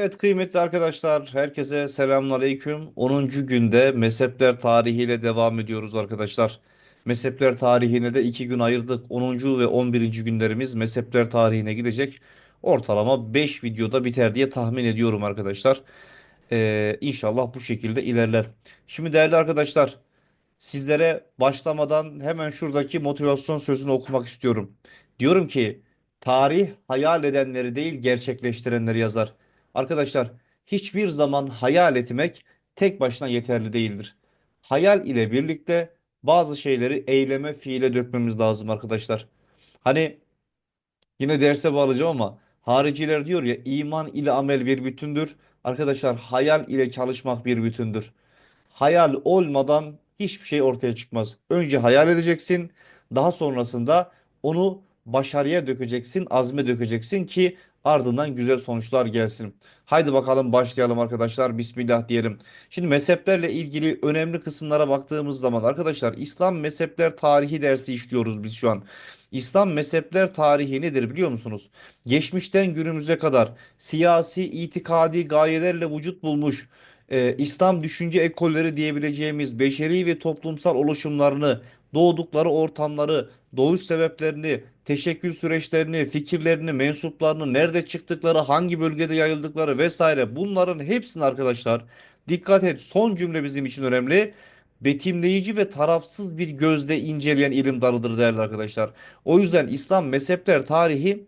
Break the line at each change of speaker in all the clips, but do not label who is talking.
Evet kıymetli arkadaşlar, herkese selamünaleyküm. 10. günde mezhepler tarihiyle devam ediyoruz arkadaşlar. Mezhepler tarihine de 2 gün ayırdık. 10. ve 11. günlerimiz mezhepler tarihine gidecek. Ortalama 5 videoda biter diye tahmin ediyorum arkadaşlar. Ee, İnşallah bu şekilde ilerler. Şimdi değerli arkadaşlar, Sizlere başlamadan hemen şuradaki motivasyon sözünü okumak istiyorum. Diyorum ki tarih hayal edenleri değil gerçekleştirenleri yazar. Arkadaşlar hiçbir zaman hayal etmek tek başına yeterli değildir. Hayal ile birlikte bazı şeyleri eyleme, fiile dökmemiz lazım arkadaşlar. Hani yine derse bağlayacağım ama hariciler diyor ya iman ile amel bir bütündür. Arkadaşlar hayal ile çalışmak bir bütündür. Hayal olmadan hiçbir şey ortaya çıkmaz. Önce hayal edeceksin, daha sonrasında onu başarıya dökeceksin, azme dökeceksin ki ardından güzel sonuçlar gelsin. Haydi bakalım başlayalım arkadaşlar. Bismillah diyelim. Şimdi mezheplerle ilgili önemli kısımlara baktığımız zaman arkadaşlar İslam mezhepler tarihi dersi işliyoruz biz şu an. İslam mezhepler tarihi nedir biliyor musunuz? Geçmişten günümüze kadar siyasi, itikadi gayelerle vücut bulmuş e, İslam düşünce ekolleri diyebileceğimiz beşeri ve toplumsal oluşumlarını, doğdukları ortamları, doğuş sebeplerini, teşekkül süreçlerini, fikirlerini, mensuplarını, nerede çıktıkları, hangi bölgede yayıldıkları vesaire bunların hepsini arkadaşlar dikkat et son cümle bizim için önemli. Betimleyici ve tarafsız bir gözle inceleyen ilim dalıdır değerli arkadaşlar. O yüzden İslam mezhepler tarihi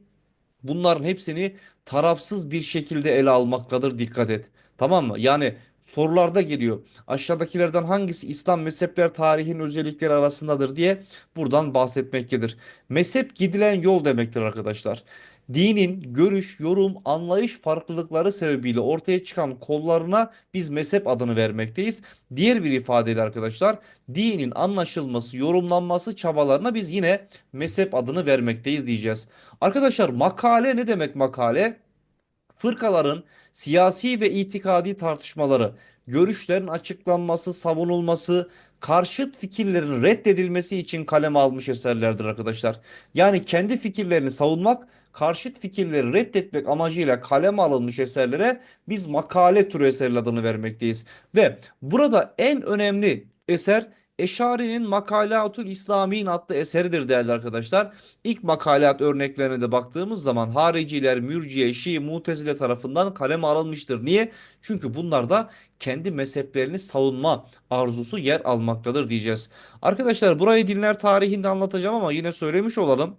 Bunların hepsini tarafsız bir şekilde ele almaktadır. Dikkat et. Tamam mı? Yani sorularda geliyor. Aşağıdakilerden hangisi İslam mezhepler tarihinin özellikleri arasındadır diye buradan bahsetmektedir. Mezhep gidilen yol demektir arkadaşlar. Dinin görüş, yorum, anlayış farklılıkları sebebiyle ortaya çıkan kollarına biz mezhep adını vermekteyiz. Diğer bir ifadeyle arkadaşlar dinin anlaşılması, yorumlanması çabalarına biz yine mezhep adını vermekteyiz diyeceğiz. Arkadaşlar makale ne demek makale? Fırkaların siyasi ve itikadi tartışmaları, görüşlerin açıklanması, savunulması, karşıt fikirlerin reddedilmesi için kaleme almış eserlerdir arkadaşlar. Yani kendi fikirlerini savunmak, karşıt fikirleri reddetmek amacıyla kaleme alınmış eserlere biz makale türü eserler adını vermekteyiz. Ve burada en önemli eser Eşari'nin Makalatul İslamiyin adlı eseridir değerli arkadaşlar. İlk makalat örneklerine de baktığımız zaman hariciler, mürciye, Şii, Mutezile tarafından kaleme alınmıştır. Niye? Çünkü bunlarda kendi mezheplerini savunma arzusu yer almaktadır diyeceğiz. Arkadaşlar burayı dinler tarihinde anlatacağım ama yine söylemiş olalım.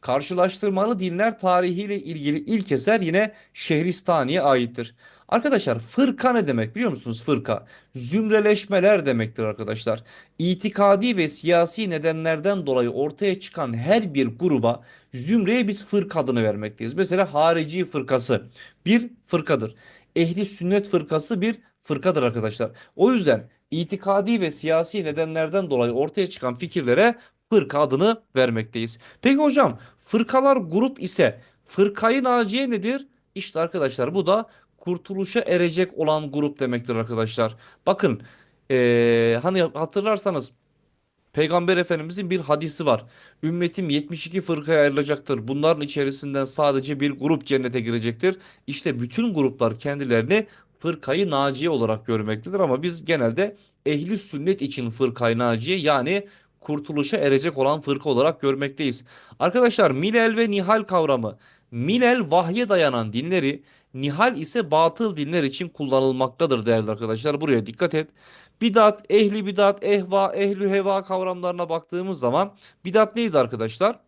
Karşılaştırmalı dinler tarihiyle ilgili ilk eser yine Şehristani'ye aittir. Arkadaşlar fırka ne demek biliyor musunuz fırka? Zümreleşmeler demektir arkadaşlar. İtikadi ve siyasi nedenlerden dolayı ortaya çıkan her bir gruba zümreye biz fırka adını vermekteyiz. Mesela harici fırkası bir fırkadır. Ehli sünnet fırkası bir fırkadır arkadaşlar. O yüzden itikadi ve siyasi nedenlerden dolayı ortaya çıkan fikirlere fırka adını vermekteyiz. Peki hocam fırkalar grup ise fırkayı naciye nedir? İşte arkadaşlar bu da kurtuluşa erecek olan grup demektir arkadaşlar. Bakın eee, hani hatırlarsanız Peygamber Efendimizin bir hadisi var. Ümmetim 72 fırkaya ayrılacaktır. Bunların içerisinden sadece bir grup cennete girecektir. İşte bütün gruplar kendilerini fırkayı naciye olarak görmektedir ama biz genelde ehli sünnet için fırkayı naciye yani kurtuluşa erecek olan fırka olarak görmekteyiz. Arkadaşlar milel ve nihal kavramı milel vahye dayanan dinleri nihal ise batıl dinler için kullanılmaktadır değerli arkadaşlar. Buraya dikkat et. Bidat, ehli bidat, ehva, ehlü heva kavramlarına baktığımız zaman bidat neydi arkadaşlar?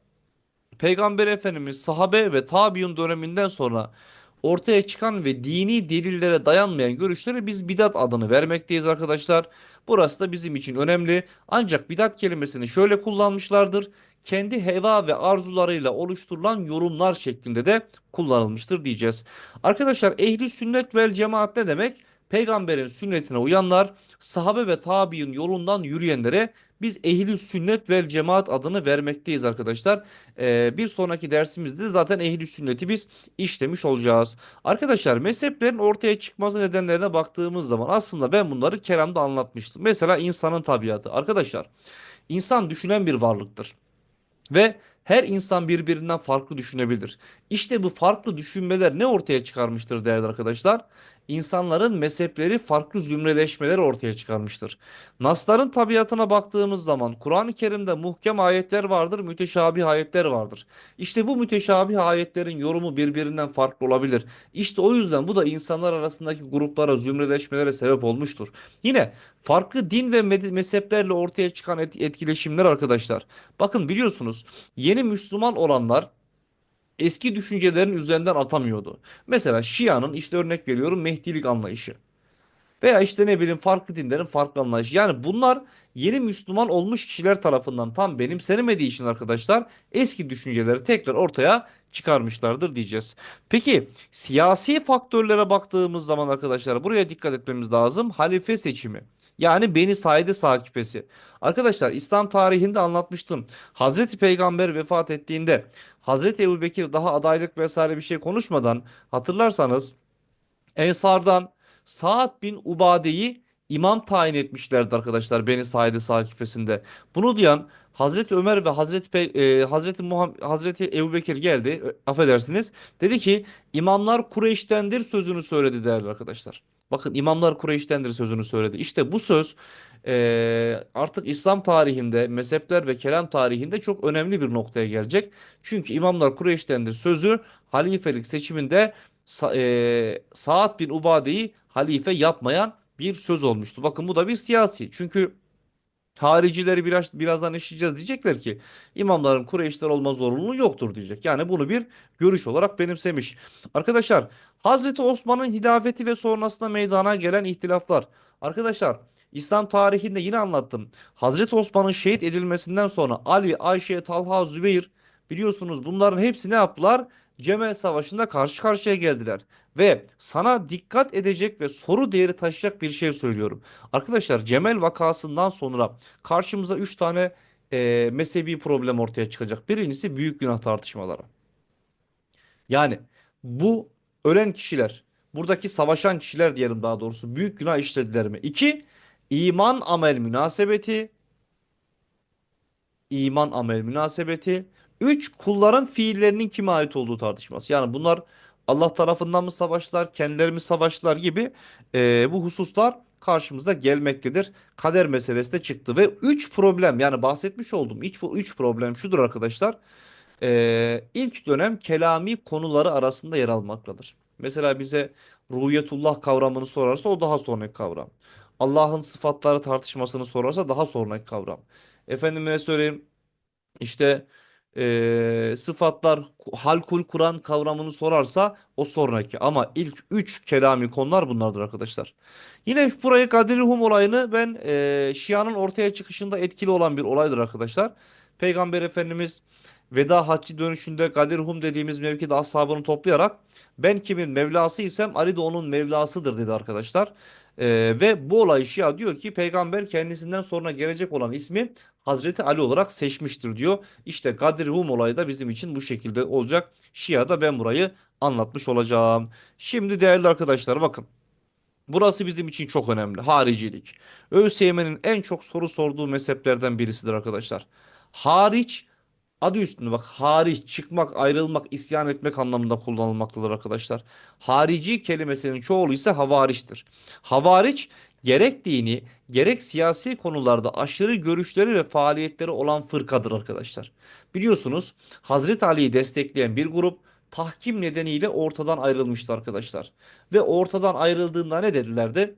Peygamber Efendimiz sahabe ve tabiun döneminden sonra ortaya çıkan ve dini delillere dayanmayan görüşlere biz bidat adını vermekteyiz arkadaşlar. Burası da bizim için önemli. Ancak bidat kelimesini şöyle kullanmışlardır. Kendi heva ve arzularıyla oluşturulan yorumlar şeklinde de kullanılmıştır diyeceğiz. Arkadaşlar ehli sünnet vel cemaat ne demek? Peygamberin sünnetine uyanlar, sahabe ve tabi'in yolundan yürüyenlere biz ehli sünnet vel cemaat adını vermekteyiz arkadaşlar. Ee, bir sonraki dersimizde zaten ehli sünneti biz işlemiş olacağız. Arkadaşlar mezheplerin ortaya çıkması nedenlerine baktığımız zaman aslında ben bunları kelamda anlatmıştım. Mesela insanın tabiatı. Arkadaşlar insan düşünen bir varlıktır. Ve Her insan birbirinden farklı düşünebilir. İşte bu farklı düşünmeler ne ortaya çıkarmıştır değerli arkadaşlar? İnsanların mezhepleri farklı zümreleşmeleri ortaya çıkarmıştır. Nasların tabiatına baktığımız zaman Kur'an-ı Kerim'de muhkem ayetler vardır, müteşabih ayetler vardır. İşte bu müteşabih ayetlerin yorumu birbirinden farklı olabilir. İşte o yüzden bu da insanlar arasındaki gruplara, zümreleşmelere sebep olmuştur. Yine farklı din ve mezheplerle ortaya çıkan et- etkileşimler arkadaşlar. Bakın biliyorsunuz yeni Müslüman olanlar eski düşüncelerin üzerinden atamıyordu. Mesela Şia'nın işte örnek veriyorum Mehdilik anlayışı. Veya işte ne bileyim farklı dinlerin farklı anlayışı. Yani bunlar yeni Müslüman olmuş kişiler tarafından tam benimsenemediği için arkadaşlar eski düşünceleri tekrar ortaya çıkarmışlardır diyeceğiz. Peki siyasi faktörlere baktığımız zaman arkadaşlar buraya dikkat etmemiz lazım. Halife seçimi. Yani Beni Said Sakifesi. Arkadaşlar İslam tarihinde anlatmıştım. Hazreti Peygamber vefat ettiğinde Hazreti Ebubekir daha adaylık vesaire bir şey konuşmadan hatırlarsanız Ensardan Sa'd bin Ubade'yi imam tayin etmişlerdi arkadaşlar Beni Said Sakifesinde. Bunu duyan Hazreti Ömer ve Hazreti Pey- e, Hazreti Muhammed Hazreti Ebubekir geldi. e, affedersiniz. Dedi ki imamlar Kureyş'tendir sözünü söyledi değerli arkadaşlar. Bakın imamlar Kureyş'tendir sözünü söyledi. İşte bu söz e, artık İslam tarihinde, mezhepler ve kelam tarihinde çok önemli bir noktaya gelecek. Çünkü imamlar Kureyş'tendir sözü halifelik seçiminde e, Saad bin Ubade'yi halife yapmayan bir söz olmuştu. Bakın bu da bir siyasi. Çünkü haricileri biraz birazdan işleyeceğiz diyecekler ki imamların Kureyşler olma zorunluluğu yoktur diyecek. Yani bunu bir görüş olarak benimsemiş. Arkadaşlar Hazreti Osman'ın hilafeti ve sonrasında meydana gelen ihtilaflar. Arkadaşlar İslam tarihinde yine anlattım. Hazreti Osman'ın şehit edilmesinden sonra Ali, Ayşe, Talha, Zübeyir biliyorsunuz bunların hepsi ne yaptılar? Cemel Savaşı'nda karşı karşıya geldiler. Ve sana dikkat edecek ve soru değeri taşıyacak bir şey söylüyorum. Arkadaşlar Cemel vakasından sonra karşımıza 3 tane e, mezhebi problem ortaya çıkacak. Birincisi büyük günah tartışmaları. Yani bu ölen kişiler, buradaki savaşan kişiler diyelim daha doğrusu büyük günah işlediler mi? İki, iman amel münasebeti iman amel münasebeti. Üç, kulların fiillerinin kime ait olduğu tartışması. Yani bunlar Allah tarafından mı savaştılar, kendileri mi savaştılar gibi e, bu hususlar karşımıza gelmektedir. Kader meselesi de çıktı ve üç problem yani bahsetmiş olduğum üç, üç problem şudur arkadaşlar. E, ilk dönem kelami konuları arasında yer almaktadır. Mesela bize ruhiyetullah kavramını sorarsa o daha sonraki kavram. Allah'ın sıfatları tartışmasını sorarsa daha sonraki kavram. Efendime söyleyeyim işte eee, sıfatlar halkul Kur'an kavramını sorarsa o sonraki ama ilk üç kelami konular bunlardır arkadaşlar. Yine burayı Kadir-i olayını ben eee Şia'nın ortaya çıkışında etkili olan bir olaydır arkadaşlar. Peygamber Efendimiz veda haccı dönüşünde Kadir dediğimiz mevkide ashabını toplayarak ben kimin Mevlası isem Ali de onun Mevlasıdır dedi arkadaşlar. Eee, ve bu olay Şia diyor ki peygamber kendisinden sonra gelecek olan ismi Hazreti Ali olarak seçmiştir diyor. İşte Kadir Rum olayı da bizim için bu şekilde olacak. Şia'da ben burayı anlatmış olacağım. Şimdi değerli arkadaşlar bakın. Burası bizim için çok önemli. Haricilik. ÖSYM'nin en çok soru sorduğu mezheplerden birisidir arkadaşlar. Hariç Adı üstünde bak hariç çıkmak, ayrılmak, isyan etmek anlamında kullanılmaktadır arkadaşlar. Harici kelimesinin çoğulu ise havariçtir. Havariç gerek dini gerek siyasi konularda aşırı görüşleri ve faaliyetleri olan fırkadır arkadaşlar. Biliyorsunuz Hazreti Ali'yi destekleyen bir grup tahkim nedeniyle ortadan ayrılmıştı arkadaşlar. Ve ortadan ayrıldığında ne dedilerdi?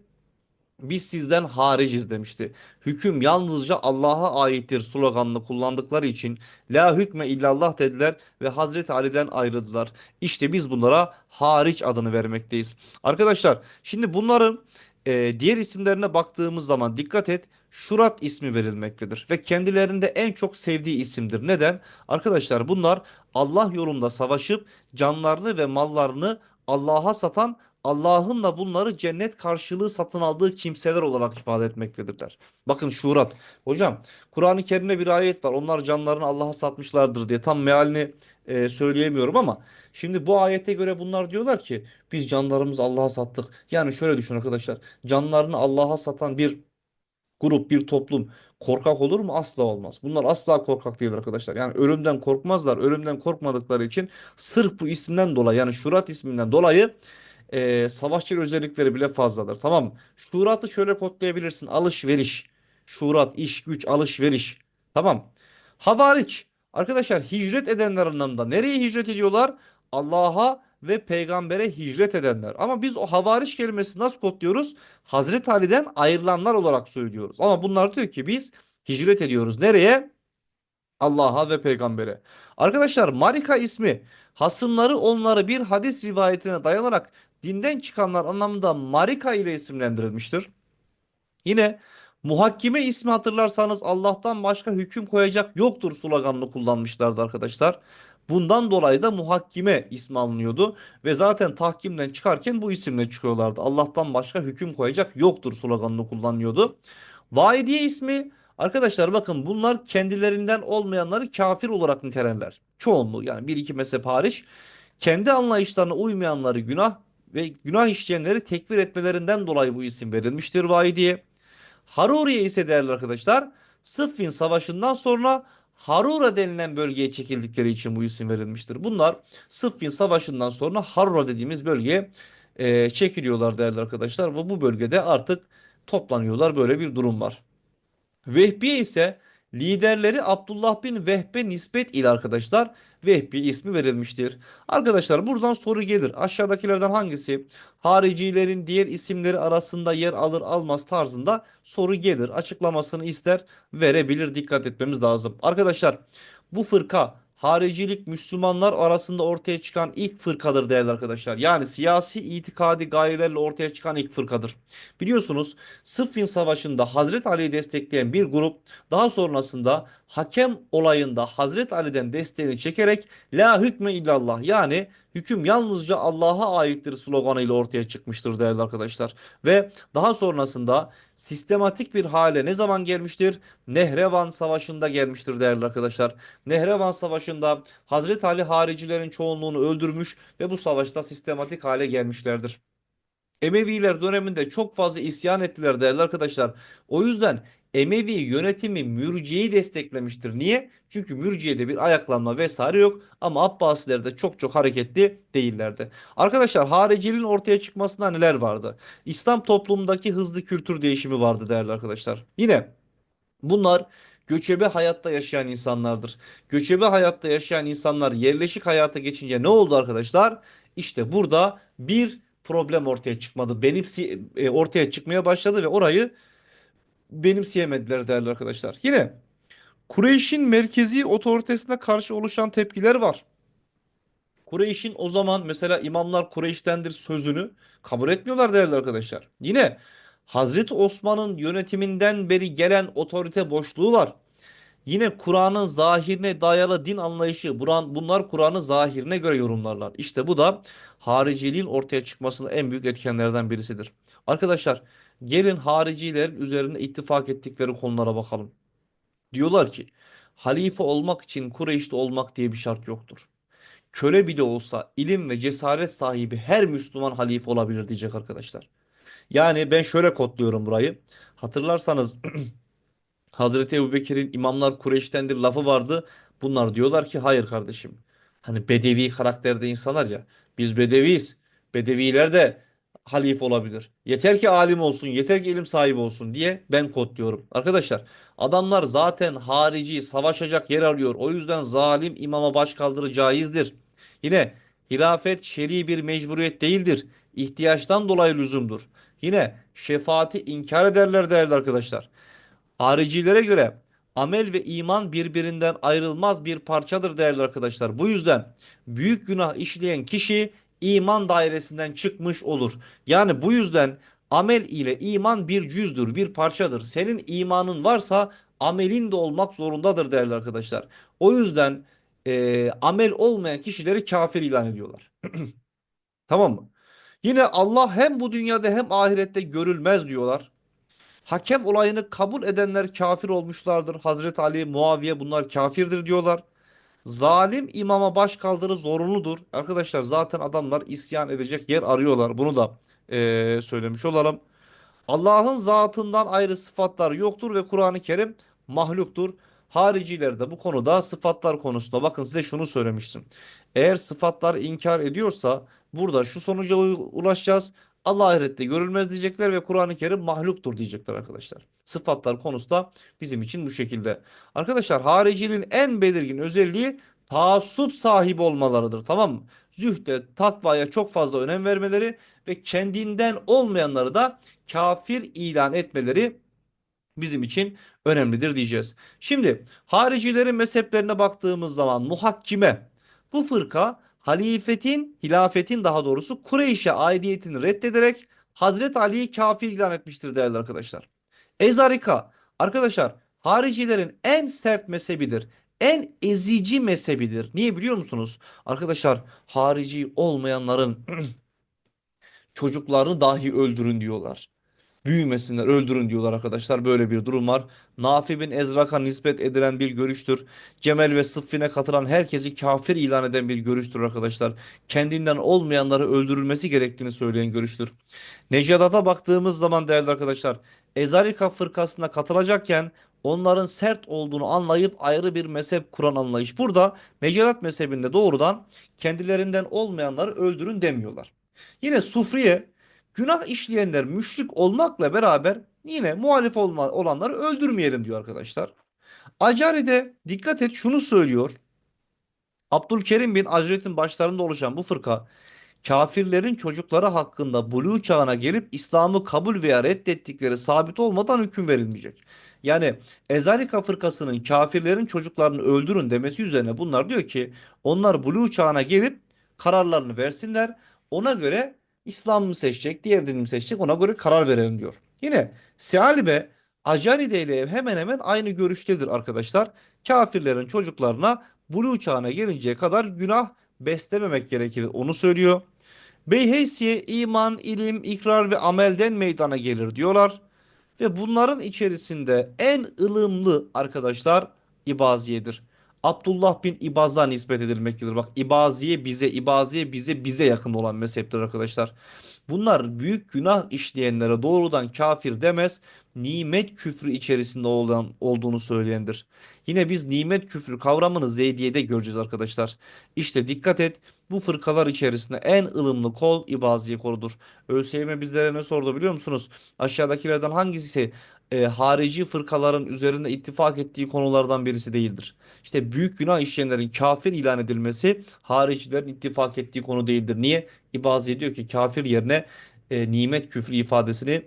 Biz sizden hariciz demişti. Hüküm yalnızca Allah'a aittir sloganını kullandıkları için la hükme illallah dediler ve Hazreti Ali'den ayrıldılar. İşte biz bunlara hariç adını vermekteyiz. Arkadaşlar şimdi bunların e, diğer isimlerine baktığımız zaman dikkat et. Şurat ismi verilmektedir ve kendilerinde en çok sevdiği isimdir. Neden? Arkadaşlar bunlar Allah yolunda savaşıp canlarını ve mallarını Allah'a satan Allah'ın da bunları cennet karşılığı satın aldığı kimseler olarak ifade etmektedirler. Bakın şurat. Hocam Kur'an-ı Kerim'de bir ayet var. Onlar canlarını Allah'a satmışlardır diye. Tam mealini e, söyleyemiyorum ama şimdi bu ayete göre bunlar diyorlar ki biz canlarımızı Allah'a sattık. Yani şöyle düşün arkadaşlar. Canlarını Allah'a satan bir grup, bir toplum korkak olur mu? Asla olmaz. Bunlar asla korkak değildir arkadaşlar. Yani ölümden korkmazlar. Ölümden korkmadıkları için sırf bu isimden dolayı yani Şurat isminden dolayı e, savaşçı özellikleri bile fazladır. Tamam? Şurat'ı şöyle kodlayabilirsin. Alışveriş. Şurat, iş, güç, alışveriş. Tamam. Havariç. Arkadaşlar hicret edenler anlamında. Nereye hicret ediyorlar? Allah'a ve peygambere hicret edenler. Ama biz o havariç kelimesi nasıl kodluyoruz? Hazreti Ali'den ayrılanlar olarak söylüyoruz. Ama bunlar diyor ki biz hicret ediyoruz. Nereye? Allah'a ve peygambere. Arkadaşlar Marika ismi hasımları onları bir hadis rivayetine dayanarak dinden çıkanlar anlamında Marika ile isimlendirilmiştir. Yine muhakkime ismi hatırlarsanız Allah'tan başka hüküm koyacak yoktur sloganını kullanmışlardı arkadaşlar. Bundan dolayı da muhakkime ismi alınıyordu ve zaten tahkimden çıkarken bu isimle çıkıyorlardı. Allah'tan başka hüküm koyacak yoktur sloganını kullanıyordu. Vaidiye ismi arkadaşlar bakın bunlar kendilerinden olmayanları kafir olarak nitelerler. Çoğunluğu yani bir iki mezhep hariç kendi anlayışlarına uymayanları günah ve günah işleyenleri tekfir etmelerinden dolayı bu isim verilmiştir Vaidiye. Haruriye ise değerli arkadaşlar Sıffin Savaşı'ndan sonra Harura denilen bölgeye çekildikleri için bu isim verilmiştir. Bunlar Sıffin Savaşı'ndan sonra Harura dediğimiz bölgeye e, çekiliyorlar değerli arkadaşlar ve bu bölgede artık toplanıyorlar. Böyle bir durum var. Vehbiye ise liderleri Abdullah bin Vehbe nispet ile arkadaşlar Vehbi ismi verilmiştir. Arkadaşlar buradan soru gelir. Aşağıdakilerden hangisi haricilerin diğer isimleri arasında yer alır almaz tarzında soru gelir. Açıklamasını ister verebilir. Dikkat etmemiz lazım. Arkadaşlar bu fırka haricilik Müslümanlar arasında ortaya çıkan ilk fırkadır değerli arkadaşlar. Yani siyasi itikadi gayelerle ortaya çıkan ilk fırkadır. Biliyorsunuz Sıffin Savaşı'nda Hazreti Ali'yi destekleyen bir grup daha sonrasında hakem olayında Hazreti Ali'den desteğini çekerek La hükme illallah yani hüküm yalnızca Allah'a aittir sloganıyla ortaya çıkmıştır değerli arkadaşlar. Ve daha sonrasında sistematik bir hale ne zaman gelmiştir? Nehrevan Savaşı'nda gelmiştir değerli arkadaşlar. Nehrevan Savaşı'nda Hazreti Ali haricilerin çoğunluğunu öldürmüş ve bu savaşta sistematik hale gelmişlerdir. Emeviler döneminde çok fazla isyan ettiler değerli arkadaşlar. O yüzden Emevi yönetimi mürciyeyi desteklemiştir. Niye? Çünkü mürciyede bir ayaklanma vesaire yok ama Abbasiler de çok çok hareketli değillerdi. Arkadaşlar hariciliğin ortaya çıkmasında neler vardı? İslam toplumundaki hızlı kültür değişimi vardı değerli arkadaşlar. Yine bunlar göçebe hayatta yaşayan insanlardır. Göçebe hayatta yaşayan insanlar yerleşik hayata geçince ne oldu arkadaşlar? İşte burada bir problem ortaya çıkmadı. Benimsi e, ortaya çıkmaya başladı ve orayı benimseyemediler değerli arkadaşlar. Yine Kureyş'in merkezi otoritesine karşı oluşan tepkiler var. Kureyş'in o zaman mesela imamlar Kureyş'tendir sözünü kabul etmiyorlar değerli arkadaşlar. Yine Hazreti Osman'ın yönetiminden beri gelen otorite boşluğu var. Yine Kur'an'ın zahirine dayalı din anlayışı. Bunlar Kur'an'ın zahirine göre yorumlarlar. İşte bu da hariciliğin ortaya çıkmasının en büyük etkenlerden birisidir. Arkadaşlar gelin haricilerin üzerinde ittifak ettikleri konulara bakalım. Diyorlar ki halife olmak için Kureyş'te olmak diye bir şart yoktur. Köle bile olsa ilim ve cesaret sahibi her Müslüman halife olabilir diyecek arkadaşlar. Yani ben şöyle kodluyorum burayı. Hatırlarsanız Hazreti Ebubekir'in imamlar Kureyş'tendir lafı vardı. Bunlar diyorlar ki hayır kardeşim. Hani bedevi karakterde insanlar ya. Biz bedeviyiz. Bedeviler de halife olabilir. Yeter ki alim olsun, yeter ki ilim sahibi olsun diye ben kodluyorum. Arkadaşlar adamlar zaten harici savaşacak yer arıyor. O yüzden zalim imama baş kaldırı caizdir. Yine hilafet şer'i bir mecburiyet değildir. İhtiyaçtan dolayı lüzumdur. Yine şefaati inkar ederler değerli arkadaşlar. Haricilere göre amel ve iman birbirinden ayrılmaz bir parçadır değerli arkadaşlar. Bu yüzden büyük günah işleyen kişi iman dairesinden çıkmış olur. Yani bu yüzden amel ile iman bir cüzdür, bir parçadır. Senin imanın varsa amelin de olmak zorundadır değerli arkadaşlar. O yüzden e, amel olmayan kişileri kafir ilan ediyorlar. Tamam mı? Yine Allah hem bu dünyada hem ahirette görülmez diyorlar. Hakem olayını kabul edenler kafir olmuşlardır. Hazreti Ali, Muaviye bunlar kafirdir diyorlar. Zalim imama baş kaldırı zorunludur. Arkadaşlar zaten adamlar isyan edecek yer arıyorlar. Bunu da eee, söylemiş olalım. Allah'ın zatından ayrı sıfatlar yoktur ve Kur'an-ı Kerim mahluktur. Hariciler de bu konuda sıfatlar konusunda bakın size şunu söylemiştim. Eğer sıfatlar inkar ediyorsa burada şu sonuca ulaşacağız. Allah ahirette görülmez diyecekler ve Kur'an-ı Kerim mahluktur diyecekler arkadaşlar. Sıfatlar konusunda bizim için bu şekilde. Arkadaşlar haricinin en belirgin özelliği taassup sahibi olmalarıdır. Tamam mı? Zühde, takvaya çok fazla önem vermeleri ve kendinden olmayanları da kafir ilan etmeleri bizim için önemlidir diyeceğiz. Şimdi haricilerin mezheplerine baktığımız zaman muhakkime bu fırka halifetin, hilafetin daha doğrusu Kureyş'e aidiyetini reddederek Hazreti Ali'yi kafir ilan etmiştir değerli arkadaşlar. Ezarika arkadaşlar haricilerin en sert mezhebidir. En ezici mezhebidir. Niye biliyor musunuz? Arkadaşlar harici olmayanların çocuklarını dahi öldürün diyorlar. Büyümesinler, öldürün diyorlar arkadaşlar. Böyle bir durum var. Nafi bin Ezrak'a nispet edilen bir görüştür. Cemel ve Sıffin'e katılan herkesi kafir ilan eden bir görüştür arkadaşlar. Kendinden olmayanları öldürülmesi gerektiğini söyleyen görüştür. Necadat'a baktığımız zaman değerli arkadaşlar, Ezarika fırkasına katılacakken onların sert olduğunu anlayıp ayrı bir mezhep kuran anlayış. Burada Necadat mezhebinde doğrudan kendilerinden olmayanları öldürün demiyorlar. Yine Sufriye günah işleyenler müşrik olmakla beraber yine muhalif olanları öldürmeyelim diyor arkadaşlar. Acari'de dikkat et şunu söylüyor. Abdülkerim bin Acret'in başlarında oluşan bu fırka kafirlerin çocukları hakkında buluğ çağına gelip İslam'ı kabul veya reddettikleri sabit olmadan hüküm verilmeyecek. Yani Ezarika fırkasının kafirlerin çocuklarını öldürün demesi üzerine bunlar diyor ki onlar buluğ çağına gelip kararlarını versinler. Ona göre İslam mı seçecek, diğer din mi seçecek ona göre karar verelim diyor. Yine Sealbe Acaride ile hemen hemen aynı görüştedir arkadaşlar. Kafirlerin çocuklarına buluğ çağına gelinceye kadar günah beslememek gerekir onu söylüyor. Beyheysiye iman, ilim, ikrar ve amelden meydana gelir diyorlar. Ve bunların içerisinde en ılımlı arkadaşlar İbaziye'dir. Abdullah bin İbaz'a nispet edilmektedir. Bak İbaziye bize, İbaziye bize, bize yakın olan mezheptir arkadaşlar. Bunlar büyük günah işleyenlere doğrudan kafir demez, nimet küfrü içerisinde olan, olduğunu söyleyendir. Yine biz nimet küfrü kavramını Zeydiye'de göreceğiz arkadaşlar. İşte dikkat et bu fırkalar içerisinde en ılımlı kol İbaziye koludur. ÖSYM bizlere ne sordu biliyor musunuz? Aşağıdakilerden hangisi e, harici fırkaların üzerinde ittifak ettiği konulardan birisi değildir. İşte büyük günah işleyenlerin kafir ilan edilmesi haricilerin ittifak ettiği konu değildir. Niye? İbazi diyor ki kafir yerine e, nimet küfrü ifadesini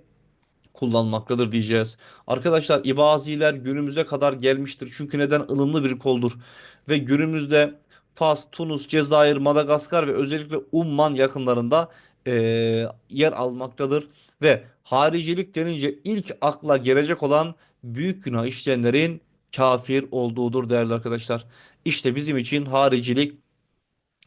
kullanmaktadır diyeceğiz. Arkadaşlar İbaziler günümüze kadar gelmiştir. Çünkü neden? ılımlı bir koldur. Ve günümüzde Fas, Tunus, Cezayir, Madagaskar ve özellikle Umman yakınlarında e, yer almaktadır. Ve haricilik denince ilk akla gelecek olan büyük günah işleyenlerin kafir olduğudur değerli arkadaşlar. İşte bizim için haricilik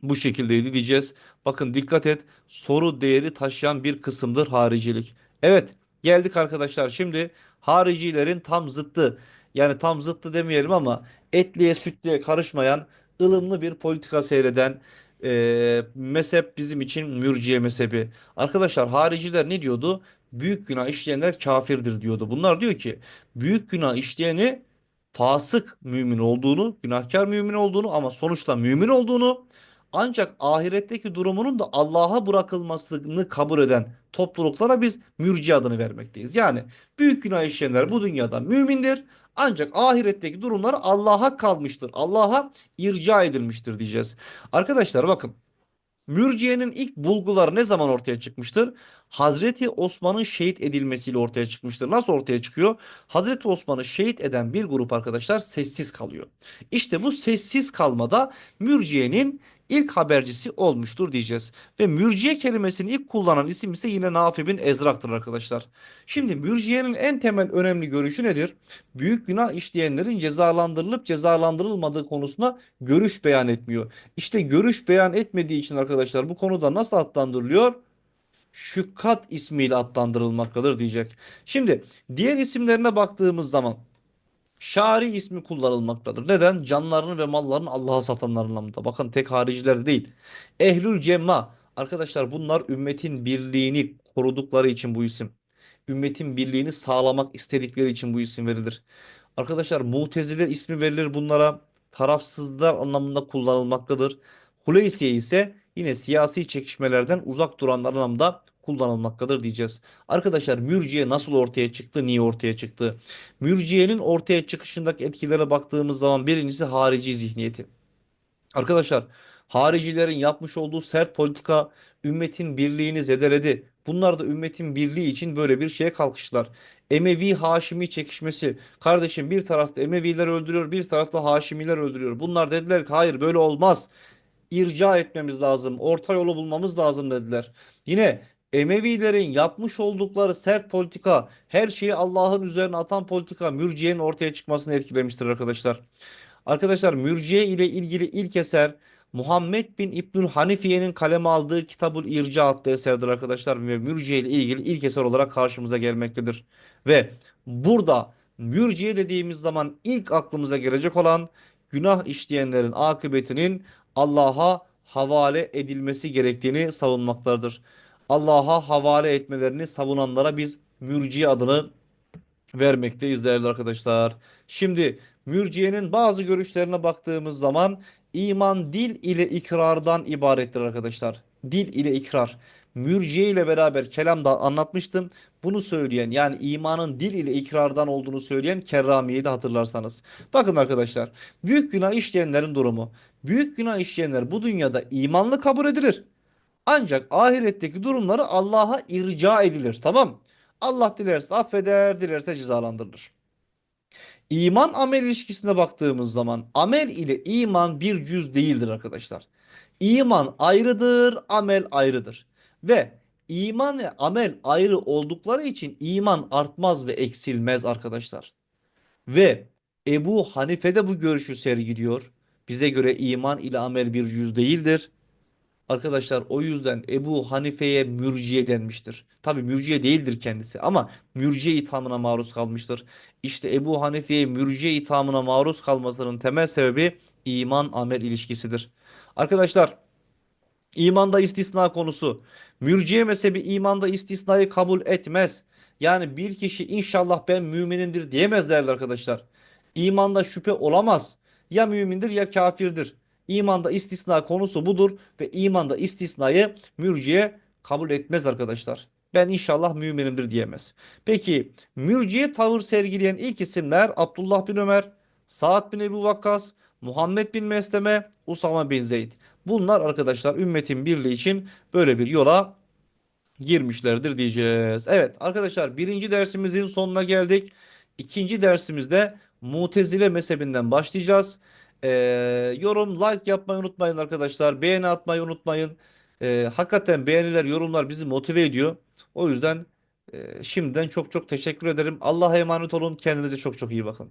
bu şekildeydi diyeceğiz. Bakın dikkat et soru değeri taşıyan bir kısımdır haricilik. Evet geldik arkadaşlar şimdi haricilerin tam zıttı yani tam zıttı demeyelim ama etliye sütlüye karışmayan ılımlı bir politika seyreden e, mezhep bizim için mürciye mezhebi. Arkadaşlar hariciler ne diyordu? Büyük günah işleyenler kafirdir diyordu. Bunlar diyor ki büyük günah işleyeni fasık mümin olduğunu, günahkar mümin olduğunu ama sonuçta mümin olduğunu ancak ahiretteki durumunun da Allah'a bırakılmasını kabul eden topluluklara biz mürci adını vermekteyiz. Yani büyük günah işleyenler bu dünyada mümindir. Ancak ahiretteki durumları Allah'a kalmıştır. Allah'a irca edilmiştir diyeceğiz. Arkadaşlar bakın Mürciye'nin ilk bulguları ne zaman ortaya çıkmıştır? Hazreti Osman'ın şehit edilmesiyle ortaya çıkmıştır. Nasıl ortaya çıkıyor? Hazreti Osman'ı şehit eden bir grup arkadaşlar sessiz kalıyor. İşte bu sessiz kalmada Mürciye'nin ilk habercisi olmuştur diyeceğiz. Ve mürciye kelimesini ilk kullanan isim ise yine Nafi bin Ezrak'tır arkadaşlar. Şimdi mürciyenin en temel önemli görüşü nedir? Büyük günah işleyenlerin cezalandırılıp cezalandırılmadığı konusunda görüş beyan etmiyor. İşte görüş beyan etmediği için arkadaşlar bu konuda nasıl adlandırılıyor? Şükkat ismiyle adlandırılmaktadır diyecek. Şimdi diğer isimlerine baktığımız zaman Şari ismi kullanılmaktadır. Neden? Canlarını ve mallarını Allah'a satanların anlamında. Bakın tek hariciler değil. Ehlül cemma. Arkadaşlar bunlar ümmetin birliğini korudukları için bu isim. ümmetin birliğini sağlamak istedikleri için bu isim verilir. Arkadaşlar Mutezile ismi verilir bunlara. Tarafsızlar anlamında kullanılmaktadır. Huleysiye ise yine siyasi çekişmelerden uzak duranlar anlamda kullanılmaktadır diyeceğiz. Arkadaşlar mürciye nasıl ortaya çıktı, niye ortaya çıktı? Mürciyenin ortaya çıkışındaki etkilere baktığımız zaman birincisi harici zihniyeti. Arkadaşlar haricilerin yapmış olduğu sert politika ümmetin birliğini zedeledi. Bunlar da ümmetin birliği için böyle bir şeye kalkıştılar. Emevi Haşimi çekişmesi. Kardeşim bir tarafta Emeviler öldürüyor, bir tarafta Haşimiler öldürüyor. Bunlar dediler ki hayır böyle olmaz. İrca etmemiz lazım. Orta yolu bulmamız lazım dediler. Yine Emevilerin yapmış oldukları sert politika, her şeyi Allah'ın üzerine atan politika mürciyenin ortaya çıkmasını etkilemiştir arkadaşlar. Arkadaşlar mürciye ile ilgili ilk eser Muhammed bin İbnül Hanifiye'nin kaleme aldığı Kitabul İrca adlı eserdir arkadaşlar ve mürciye ile ilgili ilk eser olarak karşımıza gelmektedir. Ve burada mürciye dediğimiz zaman ilk aklımıza gelecek olan günah işleyenlerin akıbetinin Allah'a havale edilmesi gerektiğini savunmaklardır. Allah'a havale etmelerini savunanlara biz mürciye adını vermekteyiz değerli arkadaşlar. Şimdi mürciyenin bazı görüşlerine baktığımız zaman iman dil ile ikrardan ibarettir arkadaşlar. Dil ile ikrar. Mürciye ile beraber kelamda anlatmıştım. Bunu söyleyen yani imanın dil ile ikrardan olduğunu söyleyen Kerrami'yi de hatırlarsanız. Bakın arkadaşlar büyük günah işleyenlerin durumu. Büyük günah işleyenler bu dünyada imanlı kabul edilir. Ancak ahiretteki durumları Allah'a irca edilir. Tamam. Allah dilerse affeder, dilerse cezalandırır. İman amel ilişkisine baktığımız zaman amel ile iman bir cüz değildir arkadaşlar. İman ayrıdır, amel ayrıdır. Ve iman ve amel ayrı oldukları için iman artmaz ve eksilmez arkadaşlar. Ve Ebu Hanife de bu görüşü sergiliyor. Bize göre iman ile amel bir cüz değildir. Arkadaşlar o yüzden Ebu Hanife'ye mürciye denmiştir. Tabi mürciye değildir kendisi ama mürciye ithamına maruz kalmıştır. İşte Ebu Hanife'ye mürciye ithamına maruz kalmasının temel sebebi iman amel ilişkisidir. Arkadaşlar İmanda istisna konusu. Mürciye mezhebi imanda istisnayı kabul etmez. Yani bir kişi inşallah ben müminimdir diyemez değerli arkadaşlar. İmanda şüphe olamaz. Ya mümindir ya kafirdir. İmanda istisna konusu budur ve imanda istisnayı mürciye kabul etmez arkadaşlar. Ben inşallah müminimdir diyemez. Peki mürciye tavır sergileyen ilk isimler Abdullah bin Ömer, Sa'd bin Ebu Vakkas, Muhammed bin Mesleme, Usama bin Zeyd. Bunlar arkadaşlar ümmetin birliği için böyle bir yola girmişlerdir diyeceğiz. Evet arkadaşlar birinci dersimizin sonuna geldik. İkinci dersimizde Mutezile mezhebinden başlayacağız. Ee, yorum, like yapmayı unutmayın arkadaşlar. Beğeni atmayı unutmayın. Ee, hakikaten beğeniler, yorumlar bizi motive ediyor. O yüzden e, şimdiden çok çok teşekkür ederim. Allah'a emanet olun. Kendinize çok çok iyi bakın.